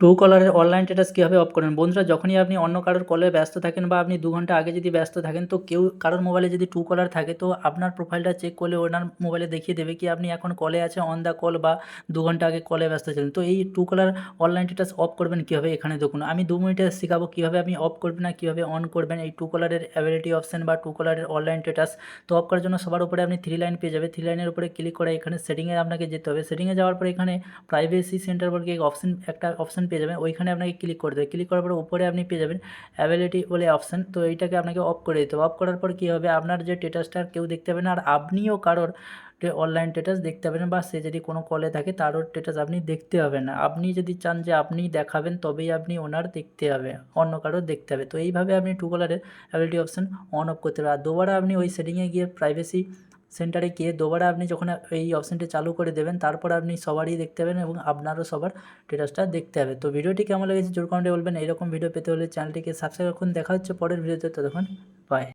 True কলারের online status কীভাবে off করবেন? বন্ধুরা, যখনই আপনি অন্য কারোর কলে ব্যস্ত থাকেন বা আপনি দু ঘণ্টা আগে যদি ব্যস্ত থাকেন, তো কেউ কারোর মোবাইলে যদি ট্রু কলার থাকে, তো আপনার প্রোফাইলটা চেক করলে ওনার মোবাইলে দেখিয়ে দেবে কি আপনি এখন কলে আছে অন দ্য কল বা দু ঘণ্টা আগে কলে ব্যস্ত ছিলেন। তো এই true caller online status off করবেন কীভাবে? এখানে দেখুন, আমি দু মিনিটে শেখাবো কীভাবে আপনি অফ করবেন না কীভাবে অন করবেন। এই ট্রু কলারের অ্যাবিলিটি অপশান বা ট্রু কলারের অনলাইন স্ট্যাটাস তো অফ করার জন্য সবার উপরে আপনি থ্রি লাইন পেয়ে যাবে। থ্রি লাইনের উপরে ক্লিক করে এখানে সেটিংয়ে আপনাকে যেতে হবে। সেটিংয়ে যাওয়ার পরে এখানে প্রাইভেসি সেন্টার বলে অপশন একটা অপশন পেয়ে যাবেন। ওইখানে আপনাকে ক্লিক করে দেবে। ক্লিক করার পরে উপরে আপনি পেয়ে যাবেন অ্যাবিলিটি বলে অপশান তো এইটাকে আপনাকে অফ করে দিতে হবে। অফ করার পর কী হবে? আপনার যে স্টেটাসটা কেউ দেখতে পাবে না। আর আপনিও কারোর অনলাইন স্টেটাস দেখতে পাবেন বা সে যদি কোনো কলে থাকে, তারও স্টেটাস আপনি দেখতে পাবেন না। আপনি যদি চান যে আপনি দেখাবেন, তবেই আপনি ওনার দেখতে হবে। অন্য কারোর দেখতে হবে। তো এইভাবে আপনি টু কলারের অ্যাবিলিটি অপশান অন অফ করতে হবে আর দুবারা আপনি ওই সেটিংয়ে গিয়ে প্রাইভেসি সেন্টারে গিয়ে দোবারা আপনি যখন এই অপশানটি চালু করে দেবেন, তারপর আপনি সবারই দেখতে পাবেন এবং আপনারও সবার স্টেটাসটা দেখতে হবে। তো ভিডিওটি কেমন লেগেছে? জোর কমেন্টে বলবেন। এরকম ভিডিও পেতে হলে চ্যানেলটিকে সাবস্ক্রাইব রাখুন দেখা হচ্ছে পরের ভিডিওতে ততক্ষণ বাই